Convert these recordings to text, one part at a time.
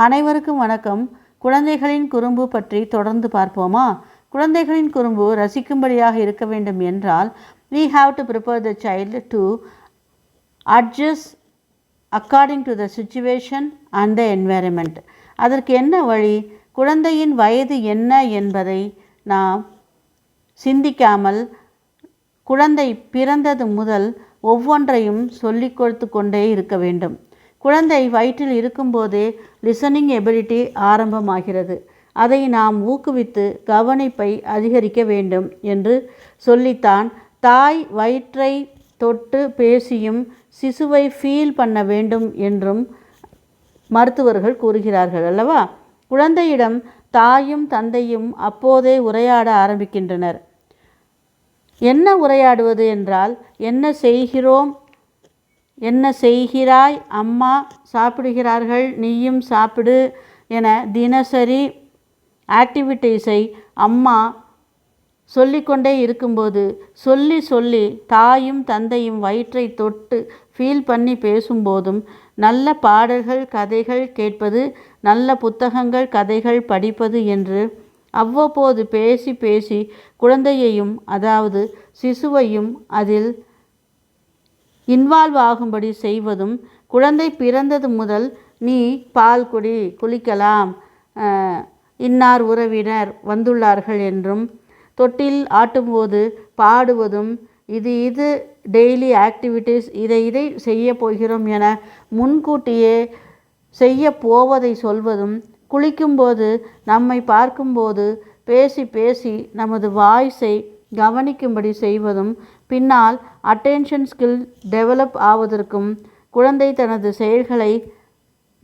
அனைவருக்கும் வணக்கம். குழந்தைகளின் குறும்பு பற்றி தொடர்ந்து பார்ப்போமா? குழந்தைகளின் குறும்பு ரசிக்கும்படியாக இருக்க வேண்டும் என்றால் we have to prepare the child to adjust according to the situation and the environment. அதற்கு என்ன வழி? குழந்தையின் வயது என்ன என்பதை நாம் சிந்திக்காமல் குழந்தை பிறந்தது முதல் ஒவ்வொன்றையும் சொல்லிக் கொடுத்து கொண்டே இருக்க வேண்டும். குழந்தை வயிற்றில் இருக்கும்போதே லிசனிங் எபிலிட்டி ஆரம்பமாகிறது. அதை நாம் ஊக்குவித்து கவனிப்பை அதிகரிக்க வேண்டும் என்று சொல்லித்தான் தாய் வயிற்றை தொட்டு பேசியும் சிசுவை ஃபீல் பண்ண வேண்டும் என்றும் மருத்துவர்கள் கூறுகிறார்கள் அல்லவா? குழந்தையிடம் தாயும் தந்தையும் அப்போதே உரையாட ஆரம்பிக்கின்றனர். என்ன உரையாடுவது என்றால் என்ன செய்கிறோம் என்ன செய்கிறாய்? அம்மா சாப்பிடுகிறார்கள் நீயும் சாப்பிடு என தினசரி ஆக்டிவிட்டீஸை அம்மா சொல்லிக்கொண்டே இருக்கும்போது சொல்லி சொல்லி தாயும் தந்தையும் வயிற்றை தொட்டு ஃபீல் பண்ணி பேசும்போதும் நல்ல பாடல்கள் கதைகள் கேட்பது நல்ல புத்தகங்கள் கதைகள் படிப்பது என்று அவ்வப்போது பேசி பேசி குழந்தையையும் அதாவது சிசுவையும் அதில் இன்வால்வ் ஆகும்படி செய்வதும் குழந்தை பிறந்தது முதல் நீ பால் குடி குளிக்கலாம். இன்னார் உறவினர் வந்துள்ளார்கள் என்றும் தொட்டில் ஆட்டும்போது பாடுவதும் இது இது டெய்லி ஆக்டிவிட்டீஸ் இதை இதை செய்ய போகிறோம் என முன்கூட்டியே செய்ய போவதை சொல்வதும் குளிக்கும்போது நம்மை பார்க்கும்போது பேசி பேசி நமது வாய்ஸை கவனிக்கும்படி செய்வதும் பின்னால் அட்டென்ஷன் ஸ்கில் டெவலப் ஆவதற்கும் குழந்தை தனது செயல்களை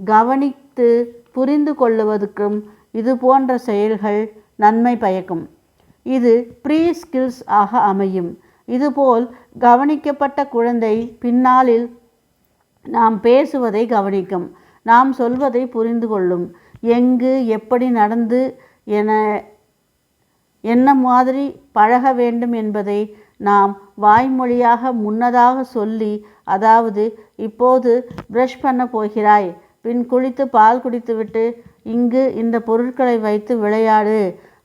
கவனித்து புரிந்து கொள்ளுவதற்கும் இது போன்ற செயல்கள் நன்மை பயக்கும். இது ப்ரீ ஸ்கில்ஸ் ஆக அமையும். இதுபோல் கவனிக்கப்பட்ட குழந்தை பின்னாளில் நாம் பேசுவதை கவனிக்கும். நாம் சொல்வதை புரிந்து கொள்ளும். எங்கு எப்படி நடந்து என என்ன மாதிரி பழக வேண்டும் என்பதை நாம் வாய்மொழியாக முன்னதாக சொல்லி அதாவது இப்போது ப்ரஷ் பண்ண போகிறாய். பின் குளித்து பால் குடித்துவிட்டு இங்கு இந்த பொருட்களை வைத்து விளையாடு.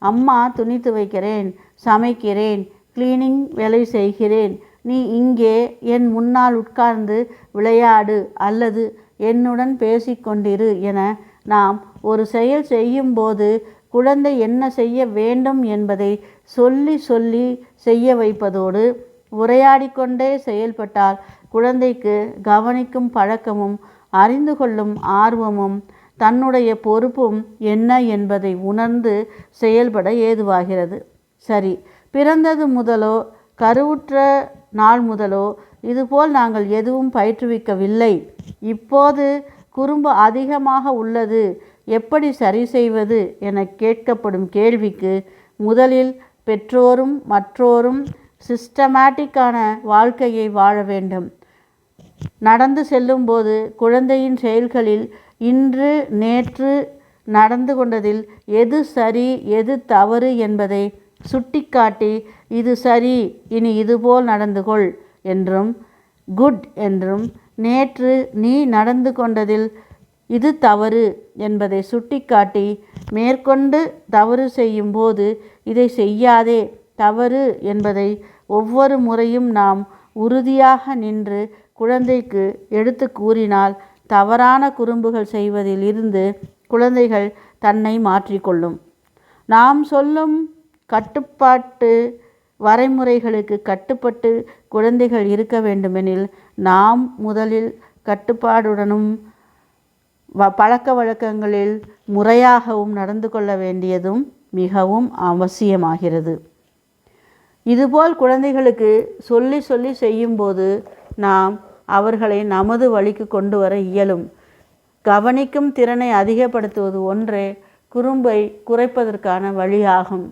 அம்மா துணி துவைக்கிறேன் சமைக்கிறேன் கிளீனிங் வேலை செய்கிறேன். நீ இங்கே என் முன்னால் உட்கார்ந்து விளையாடு அல்லது என்னுடன் பேசிக்கொண்டிரு என நாம் ஒரு செயல் செய்யும்போது குழந்தை என்ன செய்ய வேண்டும் என்பதை சொல்லி சொல்லி செய்ய வைப்பதோடு உரையாடிக்கொண்டே செயல்பட்டால் குழந்தைக்கு கவனிக்கும் பழக்கமும் அறிந்து கொள்ளும் ஆர்வமும் தன்னுடைய பொறுப்பும் என்ன என்பதை உணர்ந்து செயல்பட ஏதுவாகிறது. சரி பிறந்தது முதலோ கருவுற்ற நாள் முதலோ இதுபோல் நாங்கள் எதுவும் பயிற்றுவிக்கவில்லை. இப்போது குறும்பு அதிகமாக உள்ளது எப்படி சரி செய்வது என கேட்கப்படும் கேள்விக்கு முதலில் பெற்றோரும் மற்றோரும் சிஸ்டமேட்டிக்கான வாழ்க்கையை வாழ வேண்டும். நடந்து செல்லும்போது குழந்தையின் செயல்களில் இன்று நேற்று நடந்து கொண்டதில் எது சரி எது தவறு என்பதை சுட்டிக்காட்டி இது சரி இனி இதுபோல் நடந்து கொள் என்றும் குட் என்றும் நேற்று நீ நடந்து கொண்டதில் இது தவறு என்பதை சுட்டிக்காட்டி மேற்கொண்டு தவறு செய்யும்போது இதை செய்யாதே தவறு என்பதை ஒவ்வொரு முறையும் நாம் உறுதியாக நின்று குழந்தைக்கு எடுத்து கூறினால் தவறான குறும்புகள் செய்வதில் இருந்து குழந்தைகள் தன்னை மாற்றிக்கொள்ளும். நாம் சொல்லும் கட்டுப்பாட்டு வரைமுறைகளுக்கு கட்டுப்பட்டு குழந்தைகள் இருக்க வேண்டுமெனில் நாம் முதலில் கட்டுப்பாடுடனும் வ பழக்க வழக்கங்களில் முறையாகவும் நடந்து கொள்ள வேண்டியதும் மிகவும் அவசியமாகிறது. இதுபோல் குழந்தைகளுக்கு சொல்லி சொல்லி செய்யும்போது நாம் அவர்களை நமது வழிக்கு கொண்டு வர இயலும். கவனிக்கும் திறனை அதிகப்படுத்துவது ஒன்றே குறும்பை குறைப்பதற்கான வழியாகும்.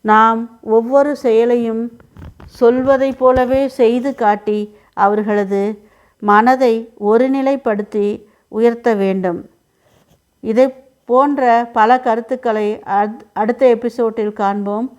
நாம் ஒவ்வொரு செயலையும் சொல்வதைப் போலவே செய்து காட்டி அவர்களது மனதை ஒருநிலைப்படுத்தி உயர்த்த வேண்டும். இதை போன்ற பல கருத்துக்களை அடுத்த எபிசோட்டில் காண்போம்.